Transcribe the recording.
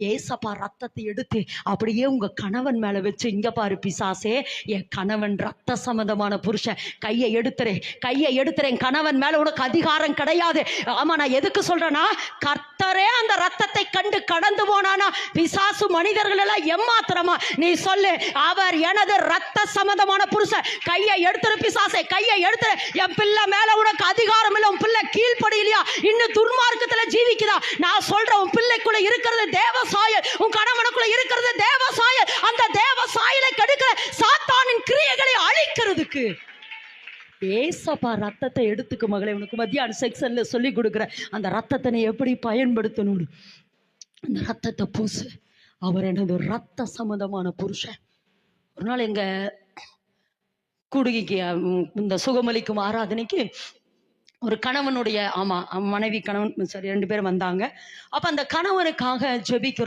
ஏசப்பா ரத்தத்தை எடுத்து அப்படியே உங்க கணவன் மேல வச்சு இங்க பாரு பிசாசே என் கணவன் ரத்த சம்பந்தமான புருஷன் கையை எடுத்துறேன் கையை எடுத்துறேன் கணவன் மேல உனக்கு அதிகாரம் கிடையாது. ஆமா நான் எதுக்கு சொல்றேன்னா கர்த்தரே அந்த ரத்தத்தை கண்டு கடந்து போனானா பிசாசு மனிதர்கள் எல்லாம் எம்மாத்திரமா நீ சொல்லு அவர் எனது ரத்த சம்பந்தமான புருஷன் கையை எடுத்துரு பிசாசே கையை எடுத்துரு என் பிள்ளை மேல உனக்கு அதிகாரம் இல்லை உன் பிள்ளை கீழ்ப்படியிலையா இன்னும் துர்மார்க்கத்துல ஜீவிக்குதா? நான் சொல்ற உன் பிள்ளைக்குள்ள இருக்கிறது தேவ சாயல் உன் கணவனுக்குள்ள இருக்கிறது தேவ சாயல். அந்த தேவ சாயலை கெடுக்கிற சாத்தானின் கிரியைகளை அழிக்கிறதுக்கு. ஏசப்பா ரத்தத்தை எடுத்துக்க மகளே உனக்கு மத்தியான செக்ஷன்ல சொல்லி கொடுக்குற அந்த ரத்தத்தை நீ எப்படி பயன்படுத்தணும்னு? அந்த ரத்தத்தை பூசு. அவர் எனது ரத்த சம்பந்தமான புருஷன். ஒரு நாள் எங்க குடுகிக்கு இந்த சுகமளிக்கும் ஆராதனைக்கு ஒரு கணவனுடைய ஆமா மனைவி கணவன் சரி ரெண்டு பேரும் வந்தாங்க. அப்ப அந்த கணவனுக்காக ஜெபிக்கிறோம்.